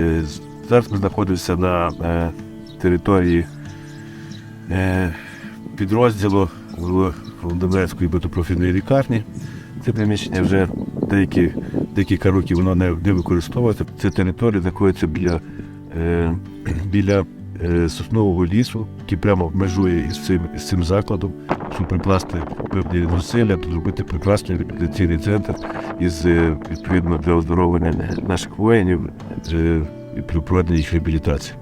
Е, Зараз ми знаходимося на е, території е, підрозділу Володимирецької багатопрофільної лікарні. Це приміщення вже деякі, декілька років воно не, використовується. Це територія знаходиться біля, біля соснового лісу, який прямо межує із цим, із цим закладом, щоб прикласти певні зусилля, зробити прекрасний реабілітаційний центр із е, відповідно для оздоровлення наших воїнів е, і при проведенні їх реабілітації.